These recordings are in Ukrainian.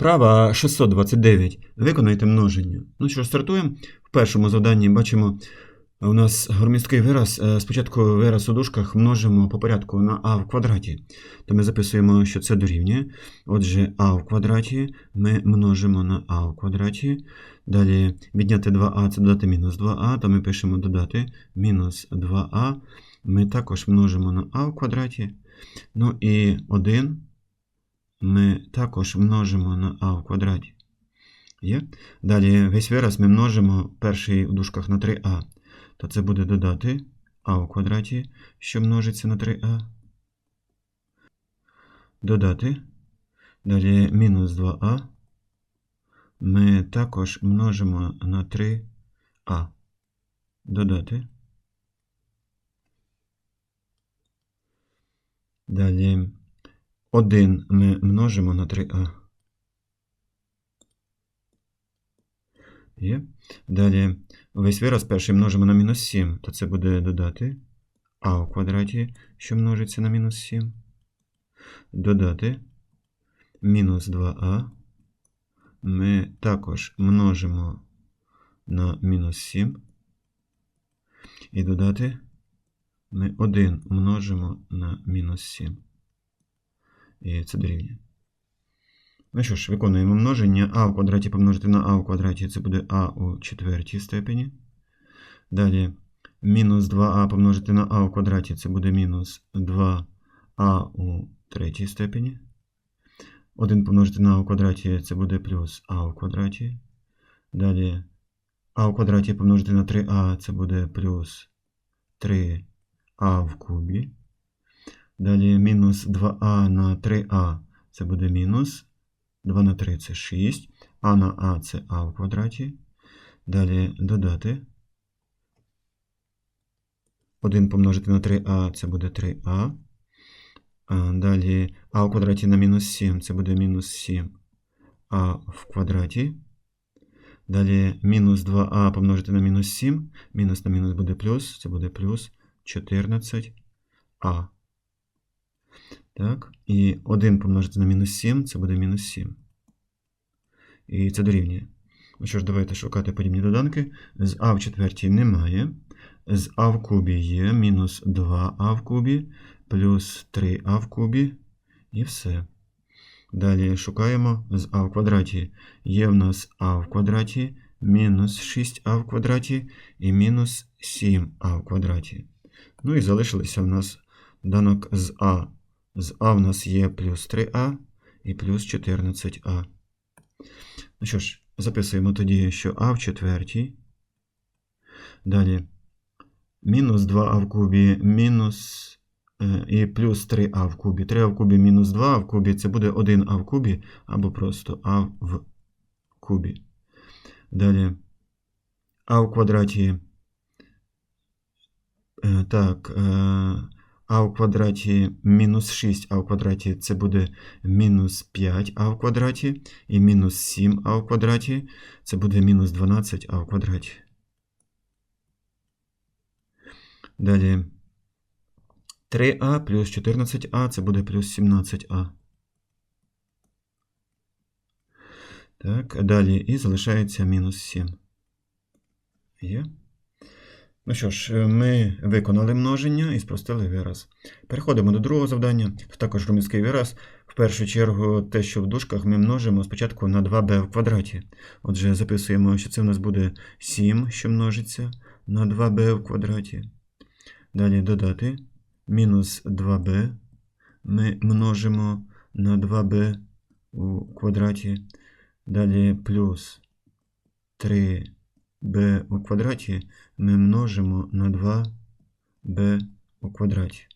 Вправа 629. Виконайте множення. Ну що, стартуємо. В першому завданні бачимо, у нас громісткий вираз. Е, Спочатку вираз у дужках множимо по порядку на а в квадраті. То ми записуємо, що це дорівнює. Отже, а в квадраті ми множимо на а в квадраті. Далі відняти 2а це додати мінус 2а, то ми пишемо додати мінус 2а. Ми також множимо на а в квадраті. Ну і 1 ми також множимо на а в квадраті. Є? Далі весь вираз ми множимо перший у дужках на 3а. То це буде додати а у квадраті, що множиться на 3а. Додати. Далі мінус 2а. Ми також множимо на 3а. Додати. Далі 1 ми множимо на 3а. Є. Далі весь вираз перший множимо на мінус 7, то це буде додати а у квадраті, що множиться на мінус 7. Додати мінус 2а. Ми також множимо на мінус 7. І додати ми 1 множимо на мінус 7. І це дорівнює. Ну що ж, виконуємо множення. а в квадраті помножити на а в квадраті це буде а у четвертій степені. Далі мінус 2а помножити на а в квадраті це буде мінус 2а у третій степені. 1 помножити на а в квадраті це буде плюс а в квадраті. Далі а в квадраті помножити на 3а це буде плюс 3а в кубі. Далі мінус 2а на 3а це буде мінус. 2 на 3 це 6. А на А це А в квадраті. Далі додати. 1 помножити на 3а це буде 3а. Далі а в квадраті на мінус 7 це буде мінус 7а в квадраті. Далі мінус 2а помножити на мінус 7. Мінус на мінус буде плюс, це буде плюс 14а. Так, і 1 помножити на мінус 7, це буде мінус 7. І це дорівнює. Ну що ж, давайте шукати подібні доданки. З а в четвертій немає. З а в кубі є мінус 2а в кубі, плюс 3а в кубі. І все. Далі шукаємо з а в квадраті. Є в нас а в квадраті, мінус 6а в квадраті і мінус 7а в квадраті. Ну і залишилося в нас данок з а. З А в нас є плюс 3а і плюс 14а. Ну що ж, записуємо тоді, що А в четвертій. Далі мінус 2а в кубі, мінус е, і плюс 3а в кубі. 3а в кубі мінус 2а в кубі це буде 1а в кубі, або просто а в кубі. Далі а в квадраті. Е, так. А в квадраті мінус 6 а в квадраті це буде мінус 5 а в квадраті. І мінус 7 а в квадраті це буде мінус 12 а в квадраті. Далі 3а плюс 14а це буде плюс 17а. Так, далі і залишається мінус 7. Є. Ну що ж, ми виконали множення і спростили вираз. Переходимо до другого завдання. Це також громадський вираз. В першу чергу, те, що в дужках ми множимо спочатку на 2b в квадраті. Отже, записуємо, що це в нас буде 7, що множиться на 2b в квадраті. Далі додати мінус 2b. Ми множимо на 2b у квадраті. Далі плюс 3 b у квадраті ми множимо на 2b у квадраті.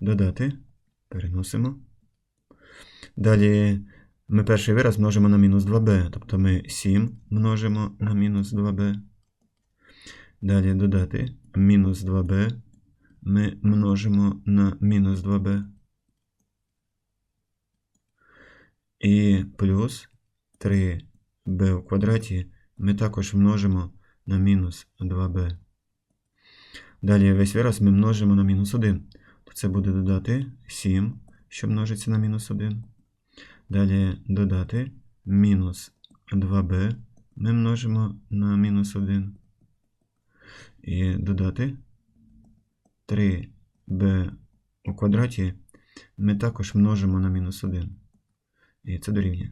Додати, переносимо. Далі ми перший вираз множимо на мінус 2b, тобто ми 7 множимо на мінус 2b. Далі додати мінус 2b ми множимо на мінус 2b. І плюс 3b у квадраті ми також множимо на мінус 2b. Далі весь вираз ми множимо на мінус 1. То це буде додати 7, що множиться на мінус 1. Далі додати мінус 2b ми множимо на мінус 1. І додати 3b у квадраті ми також множимо на мінус 1. І це дорівнює.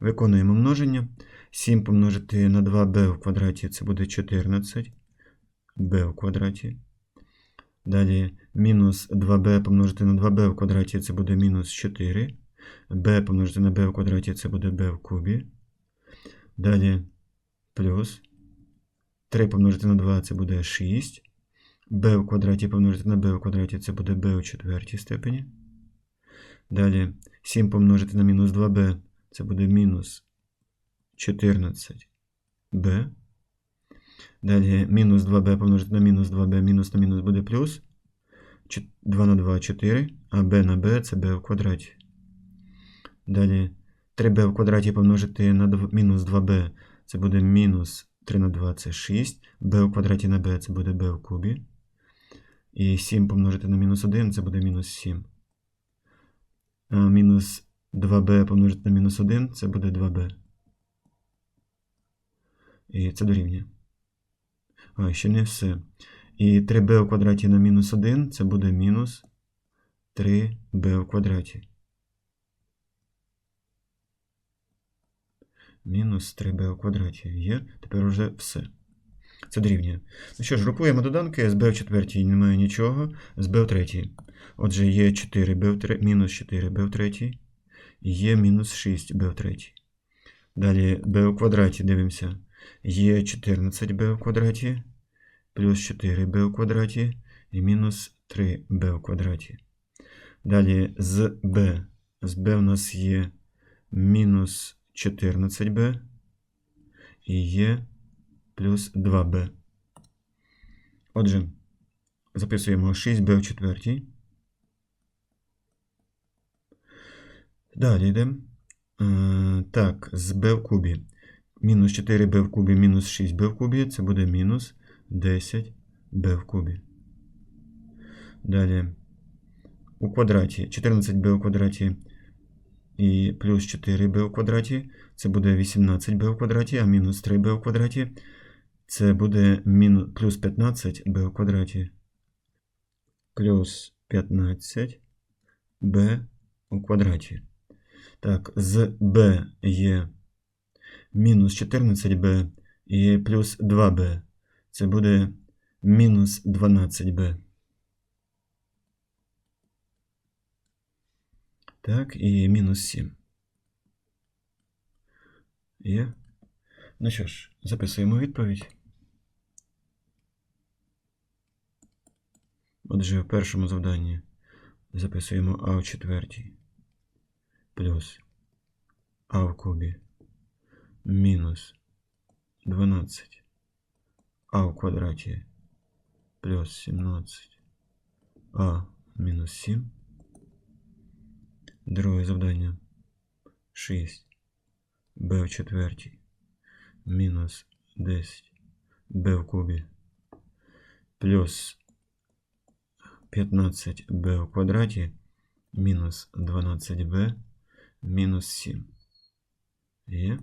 Виконуємо множення. 7 помножити на 2b в квадраті це буде 14 b в квадраті. Далі мінус 2b помножити на 2b в квадраті це буде мінус 4. b помножити на b в квадраті це буде b в кубі. Далі плюс 3 помножити на 2 це буде 6. b в квадраті помножити на b в квадраті це буде b у четвертій степені. Далі 7 помножити на мінус 2b це буде мінус 14b. Далі мінус 2b помножити на мінус 2b, мінус на мінус буде плюс. 2 на 2 4, а b на b це b в квадраті. Далі 3b в квадраті помножити на мінус 2b, це буде мінус 3 на 2 це 6. b в квадраті на b це буде b в кубі. І 7 помножити на мінус 1 це буде мінус 7. А мінус 2b помножити на мінус 1 це буде 2b. І це дорівнює. А, ще не все. І 3b у квадраті на мінус 1 це буде мінус 3b у квадраті. Мінус 3b у квадраті. Є. Тепер уже все. Це дорівнює. Ну що ж, групуємо доданки. B в четвертій немає нічого. B в третій. Отже, є 4b в третій, мінус 4b в третій. Є мінус 6b в третій. Далі b у квадраті дивимося. Є 14b в квадраті плюс 4b у квадраті і мінус 3b у квадраті. Далі з b. З b у нас є мінус 14b і є плюс 2b. Отже, записуємо 6b в четвертій. Далі йдемо. Е, Так, з b в кубі. Мінус 4b в кубі, мінус 6b в кубі. Це буде мінус 10b в кубі. Далі у квадраті 14b у квадраті і плюс 4b у квадраті. Це буде 18b у квадраті, а мінус 3b у квадраті. Це буде мінус, плюс 15b у квадраті. Плюс 15b у квадраті. Так, з b є мінус 14b і плюс 2b. Це буде мінус 12b. Так, і мінус 7. Є. Ну що ж, записуємо відповідь. Отже, в першому завданні записуємо а в четвертій плюс а в кубі мінус 12 а в квадраті плюс 17 а мінус 7. Друге завдання 6 b в четвертій мінус 10 b в кубі плюс 15b в квадраті мінус 12b мінус 7. Є.